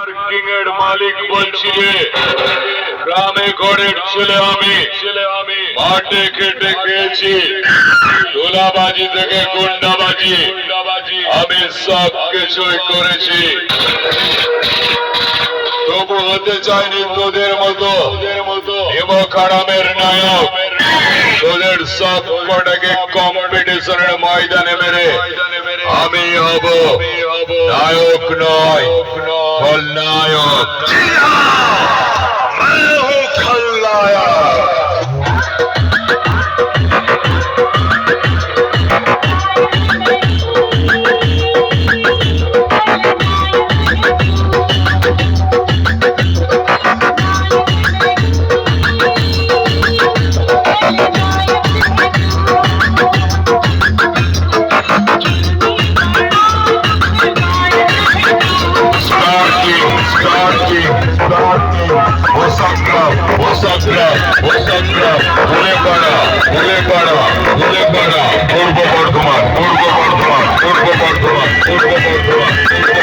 Parking এর মালিক বলছি রে গ্রামে ঘরের ছেলে আমি ছেলে আমি মাঠে খেটে খেয়েছি তোলাবাজি থেকে গুন্ডাবাজি, আমি সব কিছুই করেছি। তবু হতে চাইনি তোদের মতো হিমো খারামের নায়ক। তোদের সব কটাকে কম্পিটিশনের ময়দানে মেরে আমি হব। নায়ক নয় খলনায়ক starting. Osakram, Osakram, Osakram. ভুলে পাড়া, ভুলে পাড়া, ভুলে পাড়া। পূর্ব বর্ধমান, পূর্ব বর্ধমান, পূর্ব বর্ধমান, পূর্ব বর্ধমান, পূর্ব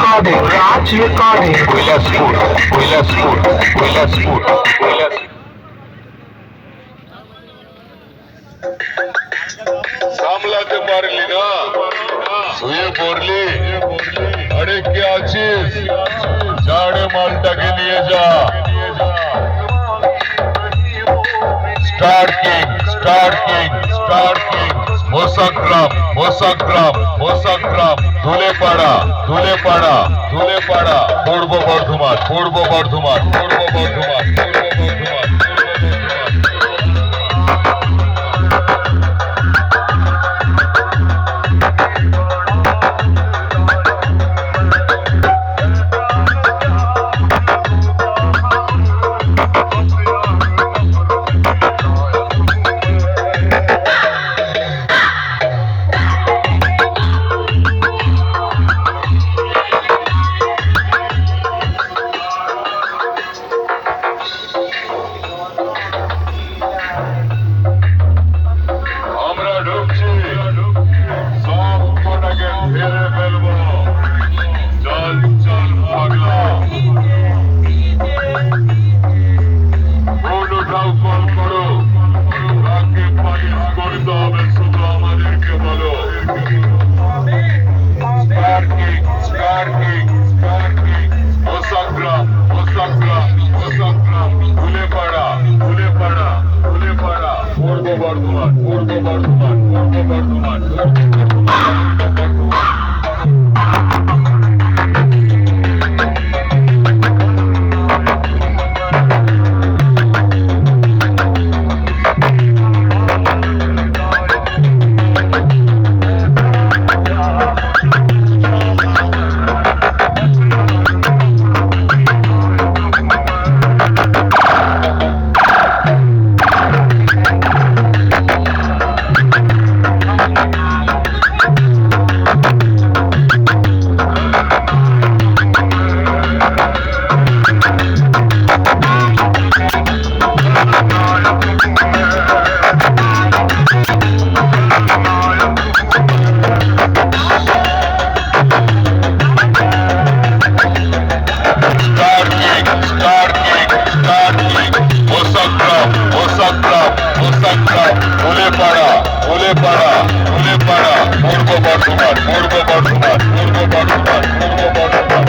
Recording, Raj Recording. Kailashpur Kailashpur Kailashpur Kailashpur সামলাতে পারলি না শুয়ে পড়লি আরে কে আছিস ঝাড়ে মালটাকে নিয়ে যা star king star king star king মোসাগ্রাম মোসাগ্রাম মোসাগ্রাম ধুলে পাড়া ধুলে পাড়া ধুলে পাড়া ধুলেপাড়া পূর্ব বর্ধমান পূর্ব বর্ধমান পূর্ব বর্ধমান। পূর্ব বর্ধমান পূর্ব বর্ধমান পূর্ব বর্ধমান পূর্ব ভুলে পাড়া ভুলে পাড়া পূর্ব বর্ধমান পূর্ব বর্ধমান পূর্ব বর্ধমান পূর্ব বর্ধমান।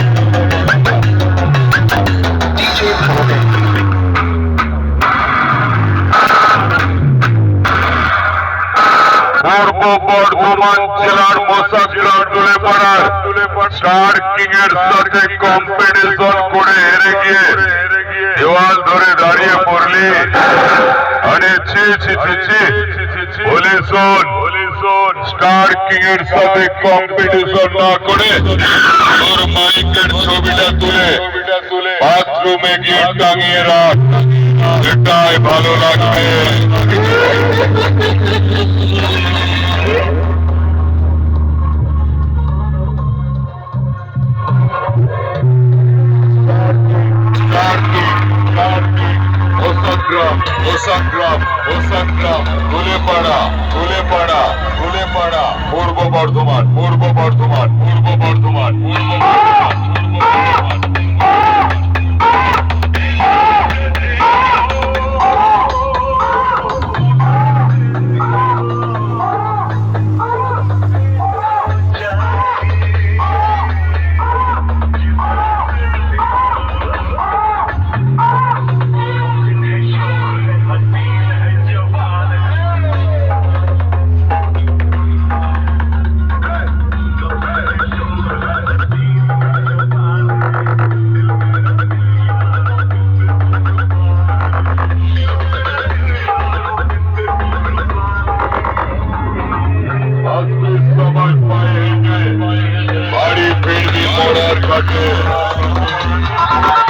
পূর্ব বর্ধমান জেলার মোসাগ্রাম টুলে পাড়া স্টার কিং এর সাথে কম্পিটিশন করে হেরে গিয়ে দেওয়াল ধরে দাঁড়িয়ে পড়লি। আরে ছি ছি ছি ছি। বলে শোন স্টার কিং এর সাথে কম্পিটিশন না করে তোর মাইকের ছবিটা তুলে, বাথরুমে গিয়ে টাঙিয়ে রাখ, এটাই ভালো লাগবে। হোসাগ্রাম হোসাগ্রাম ধুলেপাড়া ধুলেপাড়া ধুলেপাড়া, পূর্ব বর্ধমান পূর্ব বর্ধমান পূর্ব বর্ধমান পূর্ব বর্ধমান পূর্ব বর্ধমান। Thank you.